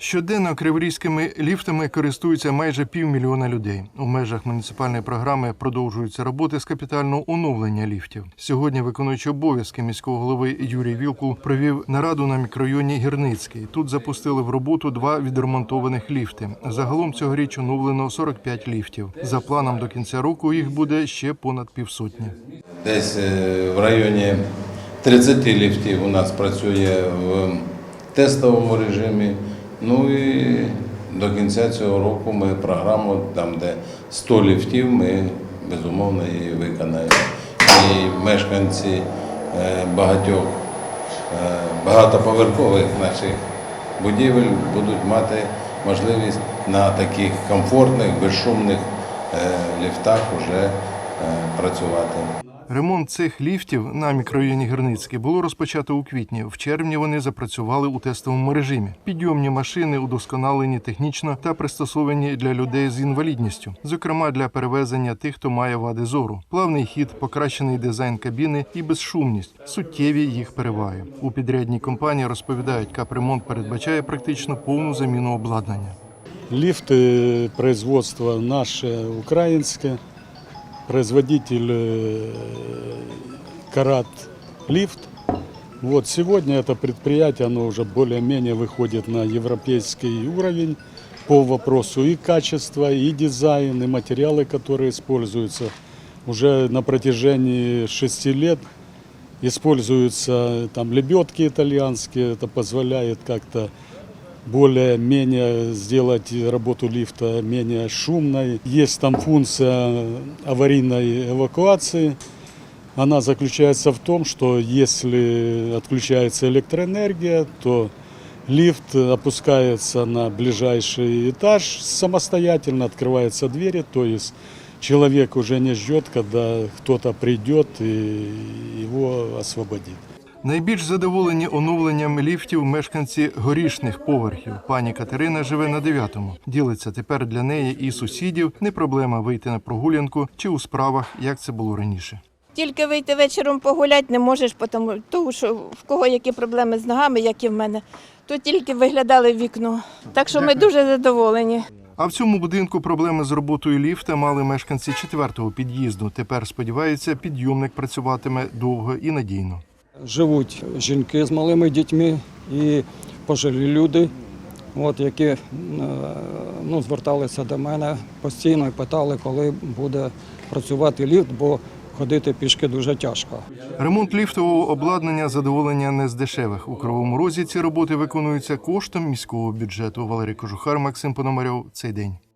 Щоденно криворізькими ліфтами користуються майже півмільйона людей. У межах муніципальної програми продовжуються роботи з капітального оновлення ліфтів. Сьогодні виконуючий обов'язки міського голови Юрій Вілкул провів нараду на мікрорайоні Гірницький. Тут запустили в роботу два відремонтованих ліфти. Загалом цьогоріч оновлено 45 ліфтів. За планом до кінця року їх буде ще понад півсотні. Десь е, в районі 30 ліфтів у нас працює в тестовому режимі. Ну і до кінця цього року ми програму, там де 100 ліфтів, ми безумовно її виконаємо. І мешканці е, багатьох е, багатоповерхових наших будівель будуть мати можливість на таких комфортних, безшумних е, ліфтах вже працювати. Ремонт цих ліфтів на мікрорайоні Гірницький було розпочато у квітні. В червні вони запрацювали у тестовому режимі. Підйомні машини удосконалені технічно та пристосовані для людей з інвалідністю, зокрема для перевезення тих, хто має вади зору. Плавний хід, покращений дизайн кабіни і безшумність суттєві їх переваги. У підрядній компанії розповідають, капремонт передбачає практично повну заміну обладнання. Лифты производства наше украинское. Производитель э, Карат Лифт. Вот сегодня это предприятие, оно уже более-менее выходит на европейский уровень по вопросу и качества, и дизайн, и материалы, которые используются. Уже на протяжении шести лет используются там лебедки итальянские, это позволяет как-то более-менее сделать работу лифта менее шумной. Есть там функция аварийной эвакуации. Она заключается в том, что если отключается электроэнергия, то лифт опускается на ближайший этаж самостоятельно, открываются двери, то есть человек уже не ждет, когда кто-то придет и его освободит. Найбільш задоволені оновленням ліфтів мешканці горішних поверхів. Пані Катерина живе на дев'ятому. Ділиться тепер для неї і сусідів не проблема вийти на прогулянку чи у справах, як це було раніше. Тільки вийти вечором погуляти не можеш, тому, що в кого які проблеми з ногами, як і в мене, то тільки виглядали в вікно. Так що ми дуже задоволені. А в цьому будинку проблеми з роботою ліфта мали мешканці четвертого під'їзду. Тепер сподіваються, підйомник працюватиме довго і надійно. Живуть жінки з малими дітьми і пожилі люди, от, які е, ну, зверталися до мене постійно і питали, коли буде працювати ліфт, бо ходити пішки дуже тяжко. Ремонт ліфтового обладнання задоволення не з дешевих. У Кривому Розі ці роботи виконуються коштом міського бюджету. Валерій Кожухар, Максим Пономарьов. Цей день.